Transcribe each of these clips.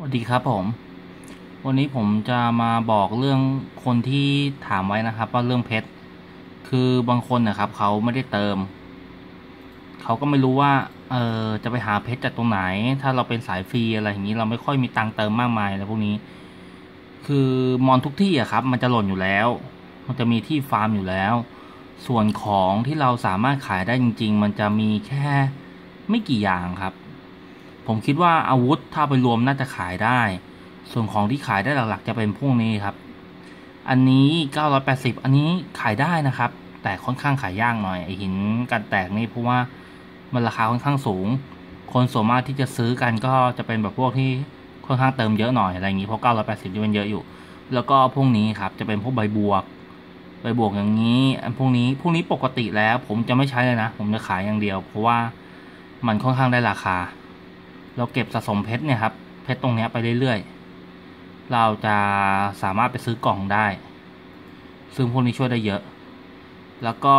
สวัสดีครับผม วันนี้ผมจะมาบอกเรื่องคนที่ถามไว้นะครับ ว่าเรื่องเพชรคือบางคนนะครับ เขาไม่ได้เติม เขาก็ไม่รู้ว่า เออจะไปหาเพชรจากตรงไหน ถ้าเราเป็นสายฟรีอะไรอย่างนี้ เราไม่ค่อยมีตังเติมมากมายอะไรพวกนี้ คือมอนทุกที่อะครับ มันจะหล่นอยู่แล้ว มันจะมีที่ฟาร์มอยู่แล้ว ส่วนของที่เราสามารถขายได้จริง ๆ มันจะมีแค่ไม่กี่อย่างครับ ผมคิดว่าอาวุธถ้าไปรวมน่าจะขายได้ ส่วนของที่ขายได้หลักๆ จะเป็นพวกนี้ครับ อันนี้ 980 อันนี้ขายได้นะครับ แต่ค่อนข้างขายยากหน่อยไอหินกันแตกนี่เพราะว่ามันราคาค่อนข้างสูง คนส่วนมากที่จะซื้อกันก็จะเป็นแบบพวกที่ค่อนข้างเติมเยอะหน่อยอะไรอย่างนี้เพราะ 980ที่มันเยอะอยู่ แล้วก็พวกนี้ครับจะเป็นพวกใบบวกใบบวกอย่างนี้ อันพวกนี้พวกนี้ปกติแล้ว ผมจะไม่ใช้เลยนะ ผมจะขายอย่างเดียว เพราะว่ามันค่อนข้างได้ราคา เราเก็บสะสมเพชรเนี่ยครับ เพชรตรงนี้ไปเรื่อยๆ เราจะสามารถไปซื้อกล่องได้ ซึ่งพวกนี้ช่วยได้เยอะ แล้วก็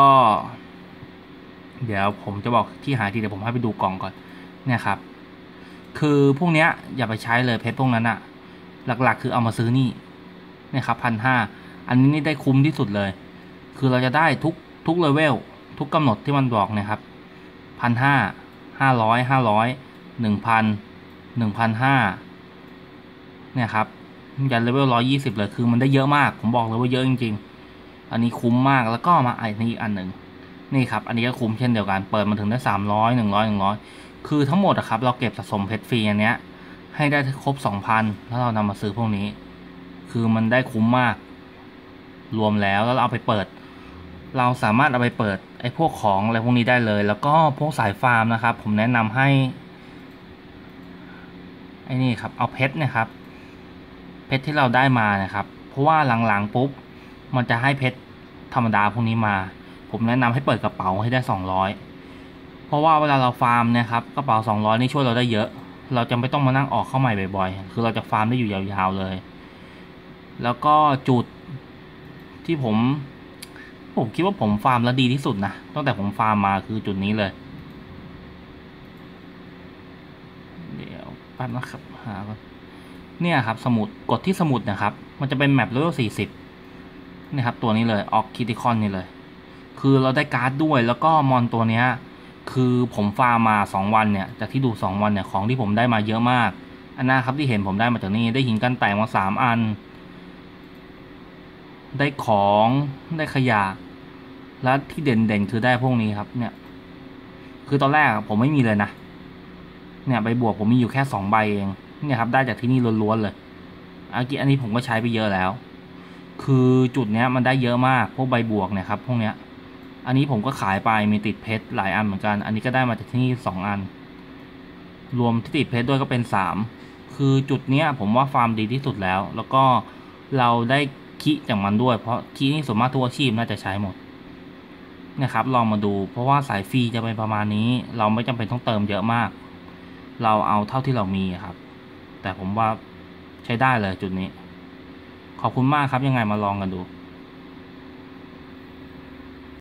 เดี๋ยวผมจะบอกที่หายทีเดี๋ยวผมให้ไปดูกล่องก่อน เนี่ยครับ คือพวกเนี้ยอย่าไปใช้เลยเพชรพวกนั้นอะหลักๆ คือเอามาซื้อนี่เนี่ยครับพันห้าอันนี้นี่ได้คุ้มที่สุดเลย คือเราจะได้ทุกทุกเลเวลทุกกำหนดที่มันบอกนะครับพันห้าห้าร้อยห้าร้อย หนึ่งพันหนึ่งพันห้าเนี่ยครับยันเลเวลร้อยี่สิบเลยคือมันได้เยอะมาก ผมบอกเลยว่าเยอะจริง ๆ อันนี้คุ้มมากแล้วก็มาไอ้นี่อันหนึ่งนี่ครับ อันนี้ก็คุ้มเช่นเดียวกัน เปิดมาถึงได้สามร้อยหนึ่งร้อยหนึ่งร้อยคือทั้งหมดอะครับ เราเก็บสะสมเพชรฟรีอันเนี้ย ให้ได้ครบสองพันแล้วเรานำมาซื้อพวกนี้ คือมันได้คุ้มมาก รวมแล้วแล้วเราเอาไปเปิด เราสามารถเอาไปเปิดไอ้พวกของอะไรพวกนี้ได้เลย แล้วก็พวกสายฟาร์มนะครับ ผมแนะนำให้ ไอ้นี่ครับเอาเพชรนี่ยครับ เพชรที่เราได้มานะครับ เพราะว่าหลังๆปุ๊บมันจะให้เพชรธรรมดาพวกนี้มา ผมแนะนำให้เปิดกระเป๋าให้ได้สองร้อยเพราะว่าเวลาเราฟาร์มนี่ยครับกระเป๋าสองร้อยนี่ช่วยเราได้เยอะ เราจะไม่ต้องมานั่งออกเข้าใหม่บ่อยๆ คือเราจะฟาร์มได้อยู่ยาวๆเลย แล้วก็จุดที่ผม ผมคิดว่าผมฟาร์มแล้วดีที่สุดนะตั้งแต่ผมฟาร์มมาคือจุดนี้เลย เดี๋ยว แป๊บนะครับหาก่อนเนี่ยครับ สมุดกดที่สมุดนะครับ มันจะเป็นแมปเลเวลสี่สิบนี่ครับ ตัวนี้เลยออกคิติคอนนี่เลย คือเราได้การ์ดด้วยแล้วก็มอนตัวเนี้ย คือผมฟาร์มาสองวันเนี่ย จากที่ดูสองวันเนี่ยของที่ผมได้มาเยอะมาก อันนะครับที่เห็นผมได้มาจากนี่ได้หินกันแตกมาสามอัน ได้ของได้ขยะ แล้วที่เด่นๆคือได้พวกนี้ครับ เนี่ย คือตอนแรกผมไม่มีเลยนะ เนี่ยใบบวกผมมีอยู่แค่สองใบเองเนี่ยครับได้จากที่นี่ล้วนๆเลยอากิอันนี้ผมก็ใช้ไปเยอะแล้ว คือจุดเนี้ยมันได้เยอะมากพวกใบบวกเนี่ยครับพวกเนี้ย อันนี้ผมก็ขายไปมีติดเพชรหลายอันเหมือนกัน อันนี้ก็ได้มาจากที่นี่สองอัน รวมที่ติดเพชรด้วยก็เป็นสามคือจุดเนี้ยผมว่าฟาร์มดีที่สุดแล้ว แล้วก็เราได้คีจากมันด้วย เพราะคีนี่ส่วนมากทุกอาชีพน่าจะใช้หมดนะครับลองมาดู เพราะว่าสายฟรีจะเป็นประมาณนี้ เราไม่จำเป็นต้องเติมเยอะมาก เราเอาเท่าที่เรามีครับ แต่ผมว่าใช้ได้เลยจุดนี้ ขอบคุณมากครับยังไงมาลองกันดู